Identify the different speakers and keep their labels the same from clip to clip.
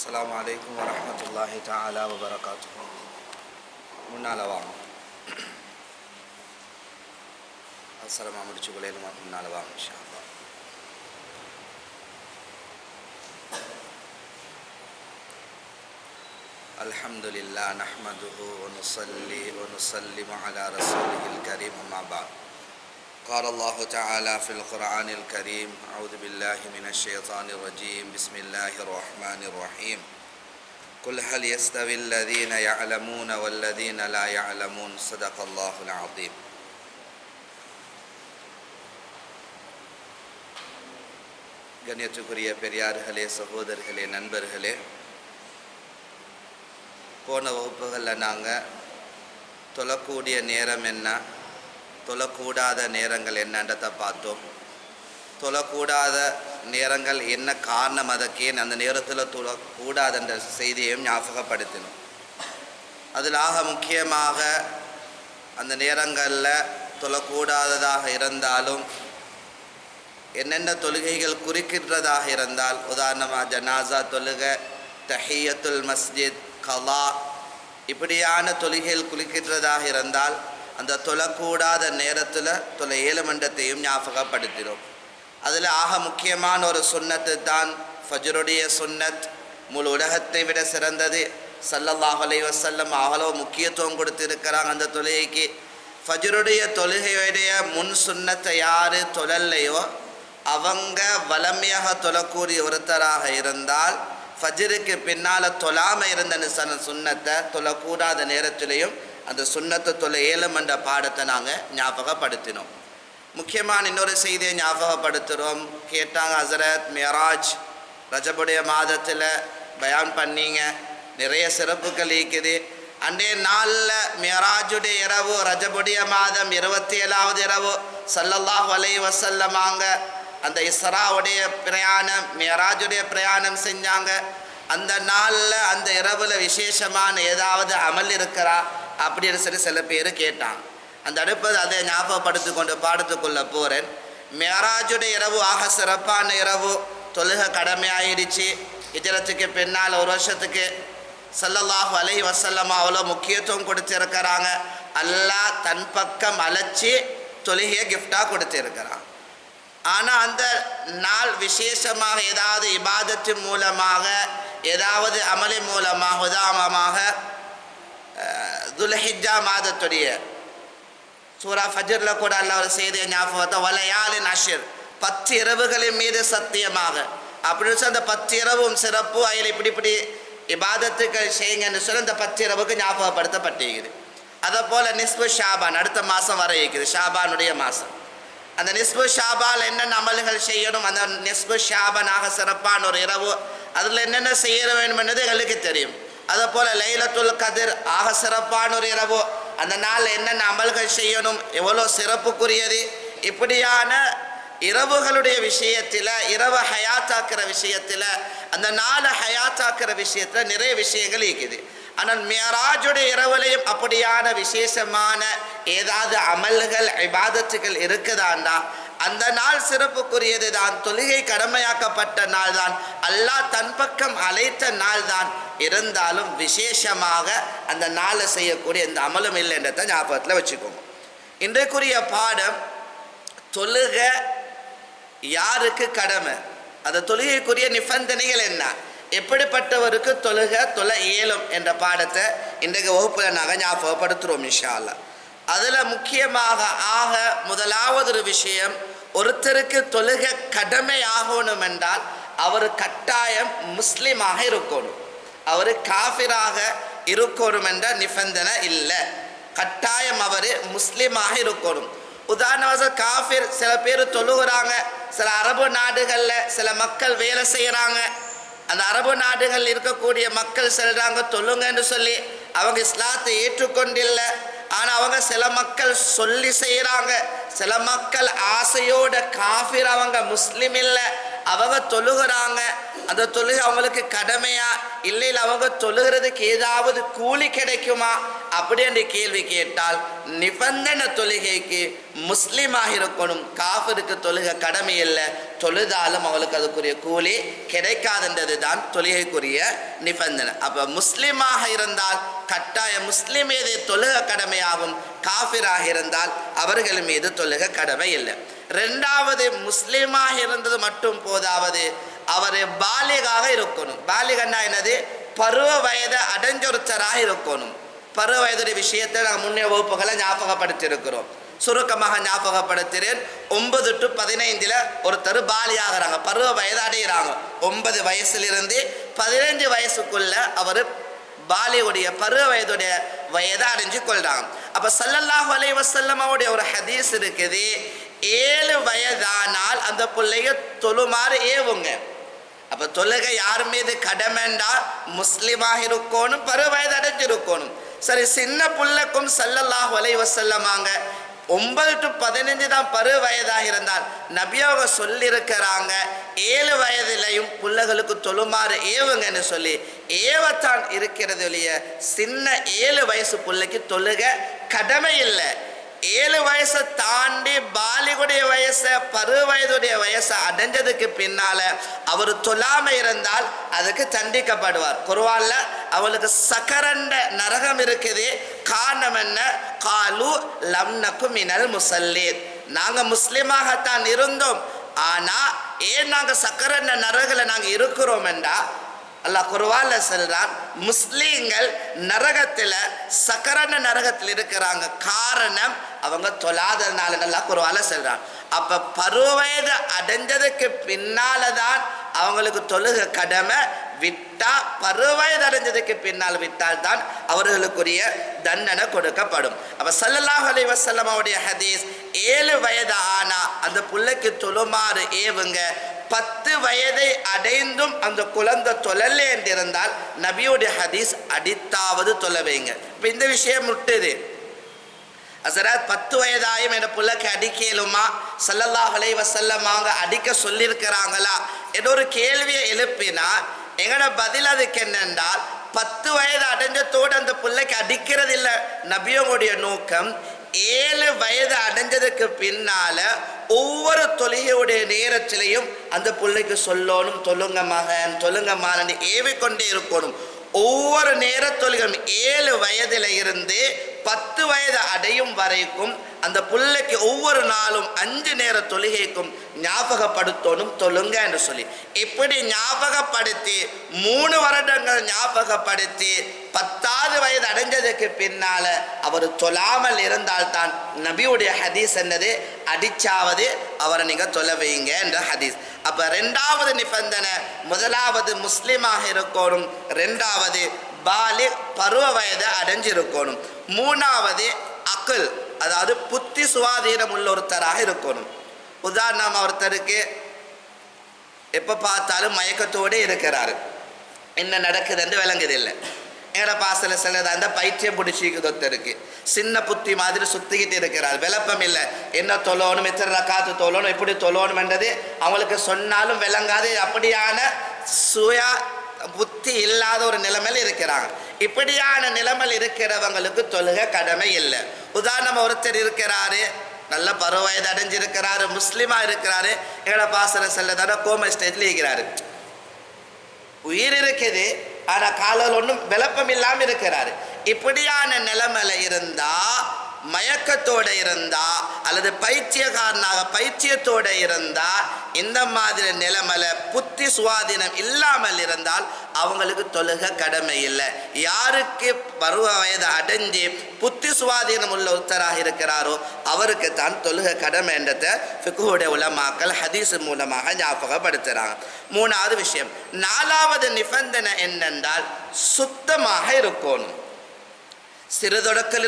Speaker 1: السلام عليكم ورحمة الله تعالى وبركاته. من على وام السلام عليكم من على وام إن شاء الله الحمد لله نحمده ونصلي ونسلم على رسوله الكريم ما بعد قال الله تعالى في القرآن الكريم أعوذ بالله من الشيطان الرجيم بسم الله الرحمن الرحيم قل هل يستوي الذين يعلمون والذين لا يعلمون صدق الله العظيم கண்ணியத்துக்குரிய பெரியார்களே சகோதரர்களே நண்பர்களே போன வகுப்புகளில் நாங்கள் தொழக்கூடிய நேரம் என்ன தொழக்கூடாத நேரங்கள் என்னன்றதை பார்த்தோம். தொழக்கூடாத நேரங்கள் என்ன காரணம் அதற்கேன் அந்த நேரத்தில் தொழக்கூடாதுன்ற செய்தியையும் ஞாபகப்படுத்தினோம். அதில் ஆக முக்கியமாக அந்த நேரங்களில் தொழக்கூடாததாக இருந்தாலும் என்னென்ன தொழுகைகள் குறிக்கின்றதாக இருந்தால் உதாரணமாக ஜனாசா தொழுகை தஹியத்துல் மஸ்ஜித் கலா இப்படியான தொழுகைகள் குறிக்கின்றதாக இருந்தால் அந்த தொழக்கூடாத நேரத்தில் தொலை ஏழு மண்டத்தையும் ஞாபகப்படுத்தினோம் அதில் ஆக முக்கியமான ஒரு சுண்ணத்து தான் ஃபஜருடைய சுன்னத். முழு உலகத்தை விட சிறந்தது. சல்லல்லாஹ் அலைஹி அவ்வளோ முக்கியத்துவம் கொடுத்துருக்கிறாங்க அந்த தொழுகைக்கு. ஃபஜருடைய தொழுகையுடைய முன் சுன்னத்தை யார் தொழல்லையோ அவங்க வளமையாக தொழக்கூடிய ஒருத்தராக இருந்தால் ஃபஜ்ருக்கு பின்னால் தொழாமல் இருந்த சன சுண்ணத்தை தொழக்கூடாத நேரத்திலையும் அந்த சுண்ணத்தை தொலை என்ற பாடத்தை நாங்கள் ஞாபகப்படுத்தினோம். முக்கியமான இன்னொரு செய்தியை ஞாபகப்படுத்துகிறோம் கேட்டாங்க ஹசரத் மேராஜ் ரஜபுடைய மாதத்தில் பயான் பண்ணீங்க. நிறைய சிறப்புகள் இருக்குது அன்றைய நாளில் மேராஜுடைய இரவு ரஜபுடைய மாதம் இருபத்தி ஏழாவது இரவு சல்லல்லாஹ் வலை வசல்லமாங்க அந்த இஸ்ராவுடைய பிரயாணம் மேராஜுடைய பிரயாணம் செஞ்சாங்க. அந்த நாளில் அந்த இரவில் விசேஷமான ஏதாவது அமல் இருக்கிறா? அப்படின்னு சொல்லி சில பேர் கேட்டான். அந்த அடுப்பது அதை ஞாபகப்படுத்தி கொண்டு பாடத்துக்குள்ளே போகிறேன் மேராஜுடைய இரவு ஆக சிறப்பான இரவு. தொழுக கடமையாயிடுச்சு. இதரத்துக்கு பின்னால் ஒரு வருஷத்துக்கு சல்லல்லாஹு அலை வசல்லமா அவ்வளோ முக்கியத்துவம் கொடுத்துருக்கிறாங்க. அல்லாஹ் தன் பக்கம் அழைச்சி தொழுகையை கிஃப்டாக கொடுத்துருக்கிறான். ஆனால் அந்த நாள் விசேஷமாக ஏதாவது இபாதத்தின் மூலமாக ஏதாவது அமளி மூலமாக உதாரணமாக துலஹிஜா மாதத்துடைய சூரா ஃபஜரில் கூட அல்ல ஒரு செய்தியை ஞாபகத்தை வலையாலின் அஷிர் பத்து இரவுகளின் மீது சத்தியமாக. அப்படின்னு சொல்லி அந்த பத்து இரவும் சிறப்பு அதில் இப்படி இப்படி இபாதத்துக்கள் செய்யுங்கன்னு சொல்லி அந்த பத்து இரவுக்கு ஞாபகப்படுத்தப்பட்டிருக்குது. அதை போல் நிஸ்பு ஷாபான் அடுத்த மாதம் வர இருக்குது ஷாபானுடைய மாதம். அந்த நிஸ்பு ஷாபால் என்னென்ன அமல்கள் செய்யணும் அந்த நிஸ்பு ஷாபனாக சிறப்பான ஒரு இரவு அதில் என்னென்ன செய்ய வேண்டும் என்பது எங்களுக்கு தெரியும். அதை போல் லைலத்துல் கதிர் ஆக சிறப்பான ஒரு இரவு. அந்த நாளில் என்னென்ன அமல்கள் செய்யணும் எவ்வளோ சிறப்புக்குரியது இப்படியான இரவுகளுடைய விஷயத்தில் இரவு ஹயாத்தாக்குற விஷயத்தில் அந்த நாளை ஹயாத்தாக்குற விஷயத்தில் நிறைய விஷயங்கள் இருக்குது. ஆனால் மியராஜுடைய இரவுலையும் அப்படியான விசேஷமான ஏதாவது அமல்கள் விவாதத்துகள் இருக்குதாண்டா அந்த நாள் சிறப்புக்குரியது தான். தொழுகை கடமையாக்கப்பட்ட நாள் தான். அல்லாஹ் தன் பக்கம் அழைத்த நாள் தான். இருந்தாலும் விசேஷமாக அந்த நாளை செய்யக்கூடிய இந்த அமலும் இல்லைன்றத ஞாபகத்தில் வச்சுக்கோங்க. இன்றைக்குரிய பாடம் தொழுக யாருக்கு கடமை? அந்த தொழுகைக்குரிய நிபந்தனைகள் என்ன? எப்படிப்பட்டவருக்கு தொழுக தொலை இயலும் என்ற பாடத்தை இன்றைக்கு வகுப்பில் நாங்கள் ஞாபகப்படுத்துகிறோம் இன்ஷா அல்லா அதில் முக்கியமாக ஆக முதலாவது ஒரு விஷயம் ஒருத்தருக்கு தொழுக கடமை ஆகணும் என்றால் அவர் கட்டாயம் முஸ்லீமாக இருக்கணும். அவர் காஃபிராக இருக்கணும் என்ற நிபந்தனை இல்லை. கட்டாயம் அவர் முஸ்லீமாக இருக்கணும். உதாரணமாக காஃபிர் சில பேர் தொழுகிறாங்க சில அரபு நாடுகளில் சில மக்கள் வேலை செய்கிறாங்க அந்த அரபு நாடுகள் இருக்கக்கூடிய மக்கள் செல்றாங்க தொழுங்கன்னு சொல்லி அவங்க இஸ்லாத்தை ஏற்றுக்கொண்டில்லை. ஆனால் அவங்க சில மக்கள் சொல்லி செய்கிறாங்க சில மக்கள் ஆசையோட காஃபிர் அவங்க முஸ்லீம் இல்லை. அவங்க தொழுகிறாங்க. அந்த தொழுகை அவங்களுக்கு கடமையா? இல்லை அவங்க தொழுகிறதுக்கு ஏதாவது கூலி கிடைக்குமா? அப்படி என்று கேள்வி கேட்டால் நிபந்தனை தொழுகைக்கு முஸ்லீமாக இருக்கணும். காஃபிருக்கு தொழுகை கடமை இல்லை. தொழுதாலும் அவளுக்கு அதுக்குரிய கூலி கிடைக்காதுன்றது தான் தொழுகைக்குரிய நிபந்தனை. அப்போ முஸ்லீமாக இருந்தால் கட்டாய முஸ்லீம் மீது தொழுக கடமையாகும். காஃபிராக இருந்தால் அவர்கள் மீது தொழுக கடமை இல்லை. ரெண்டாவது முஸ்லீமாக இருந்தது மட்டும் போதாவது அவர் பாலிகாக இருக்கணும். பாலிகன்னா என்னது? பருவ வயதை அடைஞ்சொருத்தராக இருக்கணும். பருவ வயதுடைய விஷயத்தை நாங்கள் முன்னே வகுப்புகளை ஞாபகப்படுத்தியிருக்கிறோம். சுருக்கமாக ஞாபகப்படுத்துகிறேன். ஒன்பது டு பதினைந்தில் ஒருத்தர் பாலியாகிறாங்க. பருவ வயது அடைகிறாங்க ஒன்பது வயசுலேருந்து பதினைஞ்சு வயசுக்குள்ள அவர் பாலியுடைய பருவ வயதுடைய வயதை அடைஞ்சு கொள்கிறாங்க அப்போ சல்லல்லாஹு அலைஹி வஸல்லம் ஒரு ஹதீஸ் இருக்குது. ஏழு வயதானால் அந்த பிள்ளைய தொழுமாறு ஏவுங்க. அப்ப தொழுகை யார் மீது கடமைண்டா? முஸ்லிமாக இருக்கணும் பருவ வயது அடைஞ்சிருக்கணும் சரி சின்ன புள்ளக்கும் சல்லல்லாஹு வலைவ வஸல்லமாங்க ஒன்பது டு பதினஞ்சு தான் பரு வயதாக இருந்தால் நபியோக சொல்லியிருக்கிறாங்க ஏழு வயதிலையும் பிள்ளைகளுக்கு தொழுமாறு ஏவுங்கன்னு சொல்லி. ஏவத்தான் இருக்கிறது இல்லையே சின்ன ஏழு வயசு பிள்ளைக்கு தொழுக கடமை இல்லை. ஏழு வயசை தாண்டி பாலிகுடைய வயசை பருவ வயதுடைய வயசை அடைஞ்சதுக்கு பின்னால அவர் தொழாம இருந்தால் அதுக்கு தண்டிக்கப்படுவார். குருவான்ல அவளுக்கு சக்கரண்ட நரகம் இருக்குது. காரணம் என்ன? காலு லம்னக்கு மினல் முசல்லீர் நாங்க முஸ்லிமாகத்தான் இருந்தோம். ஆனா ஏன் நாங்க சக்கரண்ட நரகில நாங்க இருக்கிறோம் என்றா? அல்லாஹ் குருவால சொல்றான் முஸ்லீம்கள் நரகத்துல சக்கரன நரகத்தில் இருக்கிறாங்க. காரணம் அவங்க தொழாததுனால நல்லா குர்வான்ல சொல்றான். அப்ப பருவயது அடைஞ்சதுக்கு பின்னால தான் அவங்களுக்கு தொழுக கடமை விட்டு பருவயது அடைஞ்சதுக்கு பின்னால் விட்டால் தான் அவர்களுக்குரிய தண்டனை கொடுக்கப்படும். அப்ப சல்லல்லாஹ் அலி வஸல்லம் அவருடைய ஹதீஸ் ஏழு வயது ஆனா அந்த புள்ளைக்கு தொழுமாறு ஏவுங்க பத்து வயதை அடைந்தும் அந்த குழந்தை தொழலே என்றிருந்தால் நபியுடைய ஹதீஸ் அடித்தாவது தொழ வைங்க. இப்போ இந்த விஷயம் முட்டுது. அசராத் பத்து வயதாயும் என் பிள்ளைக்கு அடிக்கலுமா? சல்லல்லாஹ் அலைஹி அவங்க அடிக்க சொல்லியிருக்கிறாங்களா? என்ற ஒரு கேள்வியை எழுப்பினா எங்கட பதில் அதுக்கு என்னென்றால் பத்து வயது அடைஞ்சத்தோடு அந்த பிள்ளைக்கு அடிக்கிறது இல்லை நபியோடைய நோக்கம் ஏழு வயது அடைஞ்சதுக்கு பின்னால ஒவ்வொரு தொழுகையுடைய நேரத்திலையும் அந்த பிள்ளைக்கு சொல்லணும் தொழுங்க மகன் தொழுங்க மகன் ஏவிக்கொண்டே இருக்கணும். ஒவ்வொரு நேர தொழுகையும் ஏழு வயதில் இருந்து பத்து வயது அடையும் வரைக்கும் அந்த பிள்ளைக்கு ஒவ்வொரு நாளும் அஞ்சு நேர தொழுகைக்கும் ஞாபகப்படுத்தணும் தொழுங்க என்று சொல்லி. இப்படி ஞாபகப்படுத்தி மூணு வருடங்கள் ஞாபகப்படுத்தி பத்தாவது வயது அடைஞ்சதுக்கு பின்னால அவர் தொழாமல் இருந்தால்தான் நபியுடைய ஹதீஸ் என்னது? அடிச்சாவது அவரை நீங்க சொல்ல வைங்க என்ற ஹதீஸ். அப்ப ரெண்டாவது நிபந்தனை முதலாவது முஸ்லிமாக இருக்கணும் ரெண்டாவது பாலி பருவ வயதை அடைஞ்சிருக்கணும். மூணாவது அக்கல் அதாவது புத்தி சுவாதீனம் உள்ள ஒருத்தராக இருக்கணும். உதாரணம் ஒருத்தருக்கு எப்போ பார்த்தாலும் மயக்கத்தோடு இருக்கிறாரு. என்ன நடக்குதுன்னு விளங்குதில்லை. எங்கட பாசல சிலதா அந்த பைத்தியம் பிடிச்சிக்குது ஒருத்தருக்கு. சின்ன புத்தி மாதிரி சுத்திக்கிட்டு இருக்கிறார். விளப்பம் இல்லை. என்ன தொழணும் எத்தனை காத்து தொழணும் எப்படி தொழணும்ன்றது அவங்களுக்கு சொன்னாலும் விளங்காது. அப்படியான சுய புத்தி இல்லாத ஒரு நிலைமையில் இருக்கிறாங்க. இப்படியான நிலைமையில் இருக்கிறவங்களுக்கு தொழுக கடமை இல்லை. உதாரணம் ஒருத்தர் இருக்கிறாரு நல்ல பருவயது அடைஞ்சிருக்கிறாரு முஸ்லீமாக இருக்கிறாரு. எங்களோட பாசன செல்லதான கோம ஸ்டேஜில் இருக்கிறாரு. உயிர் இருக்குது. ஆனால் காலில் ஒன்றும் விளப்பம் இல்லாமல் இருக்கிறாரு. இப்படியான நிலைமையில இருந்தால் மயக்கத்தோட இருந்தா அல்லது பைத்தியக்காரனாக பைத்தியத்தோட இருந்தா இந்த மாதிரி நிலைமையில புத்தி சுவாதீனம் இல்லாமல் இருந்தால் அவங்களுக்கு தொழுக கடமை இல்லை. யாருக்கு பருவ வயது அடைஞ்சு புத்தி சுவாதீனம் உள்ள ஒருத்தராக இருக்கிறாரோ அவருக்கு தான் தொழுக கடமை என்றதை ஃபிகுடைய உலமாக்கள் ஹதீஸ் மூலமாக ஞாபகப்படுத்துகிறாங்க மூணாவது விஷயம் நாலாவது நிபந்தனை என்னென்றால் சுத்தமாக இருக்கணும். சிறு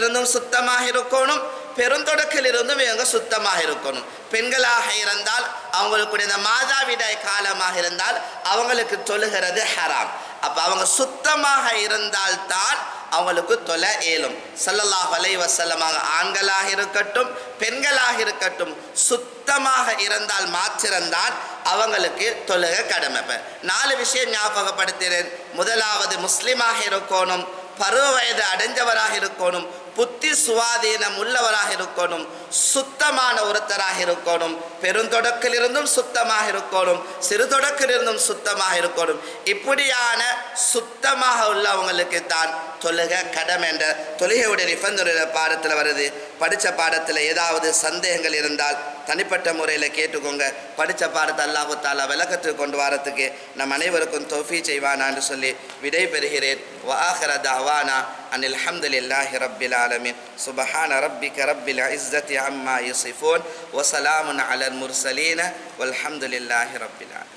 Speaker 1: இருந்தும் சுத்தமாக இருக்கணும் பெருந்தொடக்கில் இருந்தும் இவங்க சுத்தமாக இருக்கணும் பெண்களாக இருந்தால் அவங்களுக்குடைய இந்த மாதாவிடாய் காலமாக இருந்தால் அவங்களுக்கு தொழுகிறது ஹராம். அப்போ அவங்க சுத்தமாக இருந்தால்தான் அவங்களுக்கு தொலை ஏலும். சல்லல்லாஹ் வலைவசல்லமாக ஆண்களாக இருக்கட்டும் பெண்களாக இருக்கட்டும் சுத்தமாக இருந்தால் மாத்திரம்தான் அவங்களுக்கு தொழுக கடமை. நாலு விஷயம் ஞாபகப்படுத்தினேன் முதலாவது முஸ்லிமாக இருக்கணும். பருவ வயது அடைஞ்சவராக இருக்கணும் புத்தி சுவாதீனம் உள்ளவராக இருக்கணும் சுத்தமான ஒருத்தராக இருக்கணும் பெருந்தொடக்கிலிருந்தும் சுத்தமாக இருக்கணும் சிறு தொடக்கிலிருந்தும் சுத்தமாக இருக்கணும். இப்படியான சுத்தமாக உள்ளவங்களுக்கு தான் தொழுக கடமை என்ற தொழுகையுடைய நிபந்தனை பாடத்தில் வருது. படித்த பாடத்தில் ஏதாவது சந்தேகங்கள் இருந்தால் தனிப்பட்ட முறையில் கேட்டுக்கோங்க. படித்த பாடத்தை அல்லாஹு தாலா விளக்கத்துக்கு கொண்டு வரத்துக்கு நம் அனைவருக்கும் தோஃபி செய்வானான்னு சொல்லி விடை பெறுகிறேன் வாஹர தாவானா அன் அல்ஹம்துலில்லாஹி ரப்பில் ஆலமின். சுபஹான ரப்பிக ரப்பில் இஸ்ஸத்தி அம்மா யூசிஃபோன் வசலாமுன் அலல் முர்சலீன வல்ஹம்துலில்லாஹி ரப்பில் ஆலமின்.